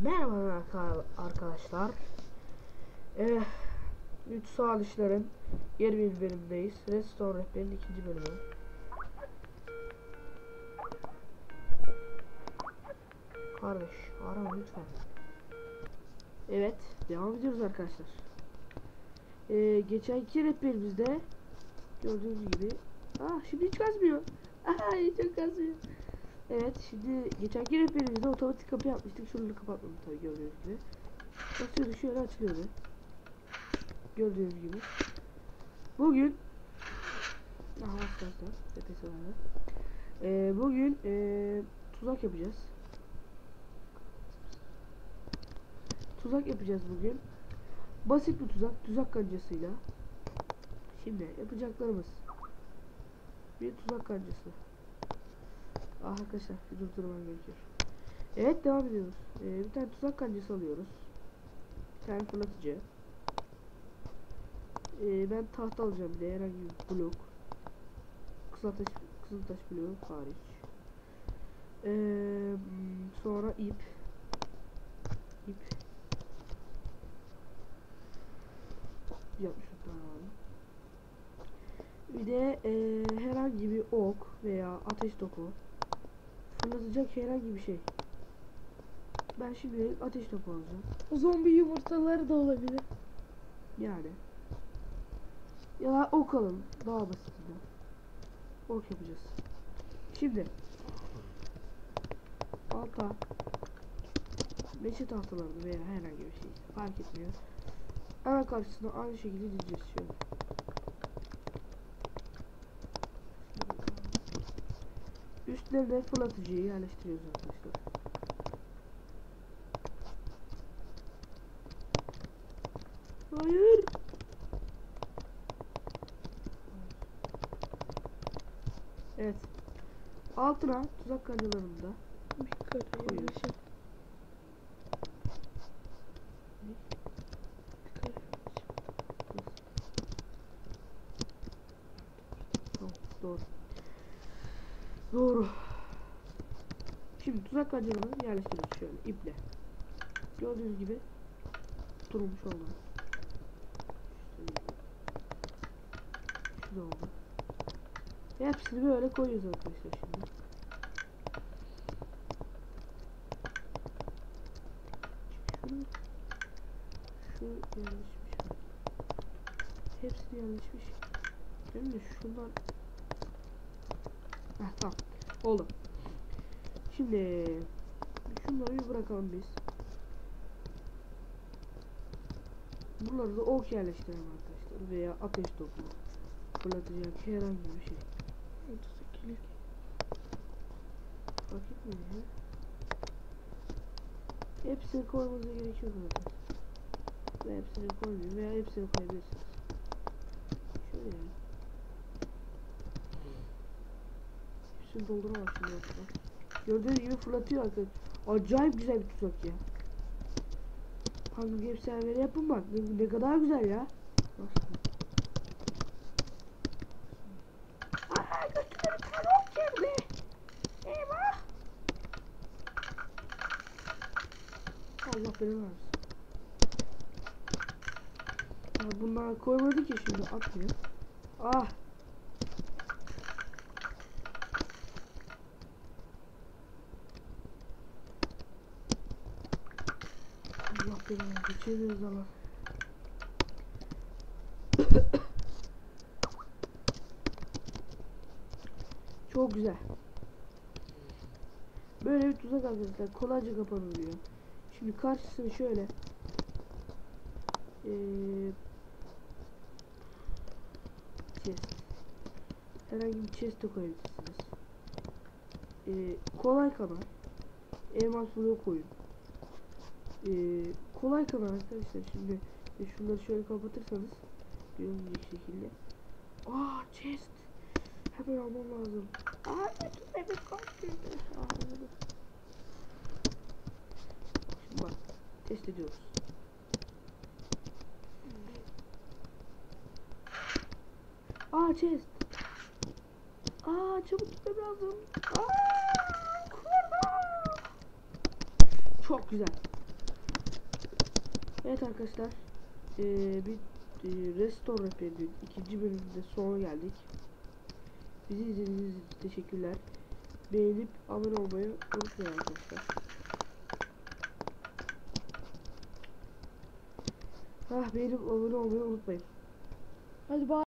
Merhaba arka- arkadaşlar. Eh, Üç Salişlerin yeni bir bölümdeyiz. Restore Rehber'in ikinci bölümü. Kardeş arama lütfen. Evet devam ediyoruz arkadaşlar. Ee, geçenki rehberimizde gördüğünüz gibi Ah şimdi hiç kazmıyor. Ay çok kazmıyor. Evet şimdi geçenki rehberimizde otomatik kapı yapmıştık. Şunu kapatmadım tabii gördüğünüz gibi. Basıyordu şöyle açılıyordu. Gördüğünüz gibi. Bugün Aha asla tepesi vardı. Ee, bugün ee, tuzak yapacağız. Tuzak yapacağız bugün. Basit bir tuzak, tuzak kancasıyla. Şimdi yapacaklarımız bir tuzak kancası. Ah arkadaşlar bir durdurmam gerekiyor. Evet devam ediyoruz. Ee, bir tane tuzak kancası alıyoruz. Bir tane fırlatıcı. Ee, ben tahta alacağım bir de herhangi bir blok. Kızıltaş, kızıltaş bloğu hariç. Ee, sonra ip. İp. Yapmışım. Bir de ee, herhangi bir ok veya ateş topu. Fırlatacak herhangi bir şey. Ben şimdi ateş topu alacağım. Zombi yumurtaları da olabilir. Yani. Ya ok alalım. Daha basitinden. Ok yapacağız. Şimdi. Alta. Meşe tahtalarını veya herhangi bir şey. Fark etmiyor. Hemen karşısına aynı şekilde dizeceğiz şöyle. Üstlerine fırlatıcıyı yerleştiriyoruz arkadaşlar. Hayır. Evet. Altına tuzak kancalarında Bir kare Buyurun. Doğru. Şimdi tuzak kancalarını yerleştiriyoruz şöyle iple. Gördüğünüz gibi durmuş oldu. Şu da oldu. Ve hepsini böyle koyuyoruz arkadaşlar şimdi. Şunu şu yerleşmiş mi? Hepsi yerleşmiş. Mi? Şundan Heh, tamam. Oldu. Şimdi şunları bir bırakalım biz. Bunları da ok yerleştirelim arkadaşlar veya ateş topu fırlatacak herhangi bir şey. 32'lik. Fark etmiyor ya. Hepsini koymanıza gerek yok. Ve hepsini koymayın veya hepsini koyabilirsiniz. Şöyle yani. Şimdi ortadan. Gördüğünüz gibi fırlatıyor arkadaşlar. Acayip güzel bir tuzak ya. Hunger Games serveri yapın bak. Ne, ne kadar güzel ya. Şimdi. Aa tane ok girdi. Eyvah. Allah belanı versin. Bunlar koymadı ki şimdi atmıyor. Ah. Belanı geçemiyoruz ama. Çok güzel. Böyle bir tuzak arkadaşlar kolayca kapanılıyor. Şimdi karşısını şöyle eee chest herhangi bir chest de koyabilirsiniz. Eee kolay kanal elmas bloğu koyun. Eee kolay kanal arkadaşlar şimdi e, şunları şöyle kapatırsanız görünmeyecek şekilde. Aa chest hemen almam lazım. Aa götürme bir kaç Aa, anladım. Şimdi bak test ediyoruz. Aa chest. Aa çabuk gitmem lazım. Aa kurban. Çok güzel. Evet arkadaşlar. Ee, bir e, Restore Repair'in ikinci bölümünde sona geldik. Bizi izlediğiniz için teşekkürler. Beğenip abone olmayı unutmayın arkadaşlar. Ah beğenip abone olmayı unutmayın. Hadi bay.